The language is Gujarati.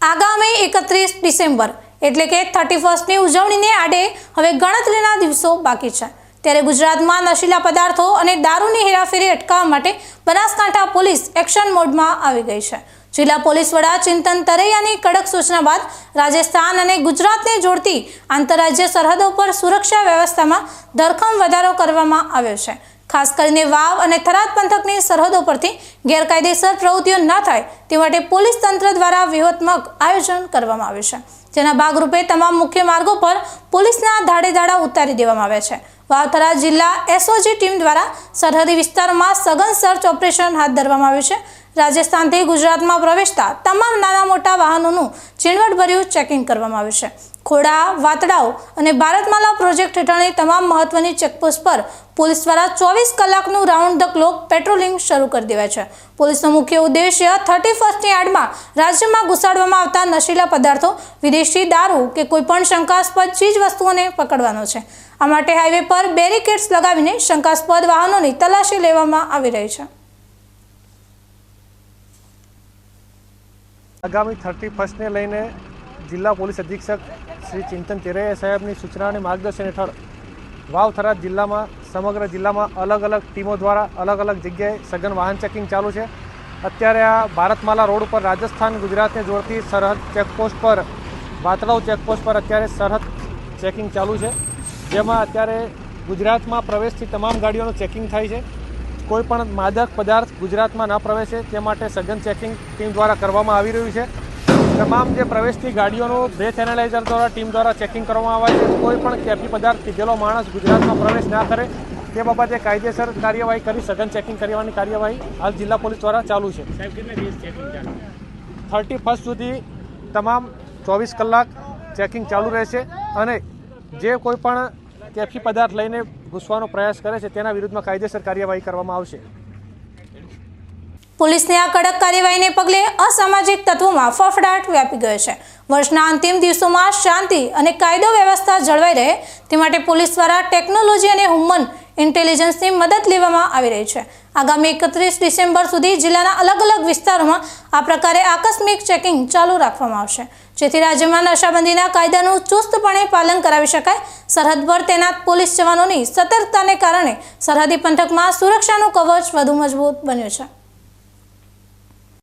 આગામી એકત્રીસ ડિસેમ્બર એટલે કે થર્ટી ફર્સ્ટની ઉજવણીને આડે હવે ગણતરીના દિવસો બાકી છે. ત્યારે ગુજરાતમાં નશીલા પદાર્થો અને દારૂની હેરાફેરી અટકાવવા માટે બનાસકાંઠા પોલીસ એક્શન મોડમાં આવી ગઈ છે. જિલ્લા પોલીસ વડા ચિંતન તરૈયાની કડક સૂચના બાદ રાજસ્થાન અને ગુજરાતને જોડતી આંતરરાજ્ય સરહદો પર સુરક્ષા વ્યવસ્થામાં ધરખમ વધારો કરવામાં આવ્યો છે. ખાસ કરીને વાવ અને થરાદ પંથકની સરહદો પરથી ગેરકાયદેસર પ્રવૃત્તિઓ ન થાય તે માટે પોલીસ તંત્ર દ્વારા વ્યૂહાત્મક આયોજન કરવામાં આવ્યું છે. જેના ભાગરૂપે તમામ મુખ્ય માર્ગો પર પોલીસના ધાડેધાડા ઉતારી દેવામાં આવ્યા છે. વાવથરા જિલ્લા એસઓજી ટીમ દ્વારા સરહદી વિસ્તારોમાં સઘન સર્ચ ઓપરેશન હાથ ધરવામાં આવ્યું છે. રાજસ્થાનથી ગુજરાતમાં પ્રવેશતા તમામ નાના મોટા વાહનોનું ઝીણવટભર્યું ચેકિંગ કરવામાં આવ્યું છે. ખોડા, વાતડાઓ અને ભારતમાલા પ્રોજેક્ટ હેઠળની તમામ મહત્વની ચેકપોસ્ટ પર પોલીસ દ્વારા ચોવીસ કલાકનું રાઉન્ડ ધ ક્લોક પેટ્રોલિંગ શરૂ કરી દેવાય છે. પોલીસનો મુખ્ય ઉદ્દેશ્ય થર્ટી ફર્સ્ટની આડમાં રાજ્યમાં ઘુસાડવામાં આવતા નશીલા પદાર્થો, વિદેશી દારૂ કે કોઈપણ શંકાસ્પદ ચીજવસ્તુઓને પકડવાનો છે. આ માટે હાઈવે પર બેરિકેડ્સ લગાવીને શંકાસ્પદ વાહનોની તલાશી લેવામાં આવી રહી છે. આગામી થર્ટી ફર્સ્ટને લઈને જિલ્લા પોલીસ અધિક્ષક શ્રી ચિંતન તેરૈયા સાહેબની સૂચના અને માર્ગદર્શન હેઠળ વાવ થરાદ જિલ્લામાં, સમગ્ર જિલ્લામાં અલગ અલગ ટીમો દ્વારા અલગ અલગ જગ્યાએ સઘન વાહન ચેકિંગ ચાલુ છે. અત્યારે આ ભારતમાલા રોડ ઉપર રાજસ્થાન ગુજરાતને જોડતી સરહદ ચેકપોસ્ટ પર વાતળાવ ચેકપોસ્ટ પર અત્યારે સરહદ ચેકિંગ ચાલુ છે. જેમાં અત્યારે ગુજરાતમાં પ્રવેશથી તમામ ગાડીઓનું ચેકિંગ થાય છે. કોઈ પણ માદક પદાર્થ ગુજરાતમાં ન પ્રવેશે તે માટે સઘન ચેકિંગ ટીમ દ્વારા કરવામાં આવી રહ્યું છે. તમામ જે પ્રવેશતી ગાડીઓનું બ્રેથ એનાલાઇઝર દ્વારા ટીમ દ્વારા ચેકિંગ કરવામાં આવે છે. કોઈ પણ કેફી પદાર્થ પીધેલો માણસ ગુજરાતમાં પ્રવેશ ના કરે તે બાબતે કાયદેસર કાર્યવાહી કરી સઘન ચેકિંગ કરવાની કાર્યવાહી હાલ જિલ્લા પોલીસ દ્વારા ચાલુ છે. થર્ટી ફર્સ્ટ સુધી તમામ ચોવીસ કલાક ચેકિંગ ચાલુ રહેશે અને જે કોઈ પણ કેફી પદાર્થ લઈને ઘૂસવાનો પ્રયાસ કરે છે, તેના વિરુદ્ધમાં કાયદેસર કાર્યવાહી કરવામાં આવશે. પોલીસની આ કડક કાર્યવાહીને પગલે અસામાજિક તત્વોમાં ફફડાટ વ્યાપી ગયો છે. વર્ષના અંતિમ દિવસોમાં શાંતિ અને કાયદો વ્યવસ્થા જળવાઈ રહે, તે માટે પોલીસ દ્વારા ટેકનોલોજી અને હ્યુમન ઇન્ટેલિજન્સની મદદ લેવામાં આવી રહી છે. આગામી એકત્રીસ ડિસેમ્બર સુધી જિલ્લાના અલગ અલગ વિસ્તારોમાં આ પ્રકારે આકસ્મિક ચેકિંગ ચાલુ રાખવામાં આવશે. જેથી રાજ્યમાં નશાબંધીના કાયદાનું ચુસ્તપણે પાલન કરાવી શકાય. સરહદ પર તૈનાત પોલીસ જવાનોની સતર્કતાને કારણે સરહદી પંથકમાં સુરક્ષાનું કવચ વધુ મજબૂત બન્યું છે.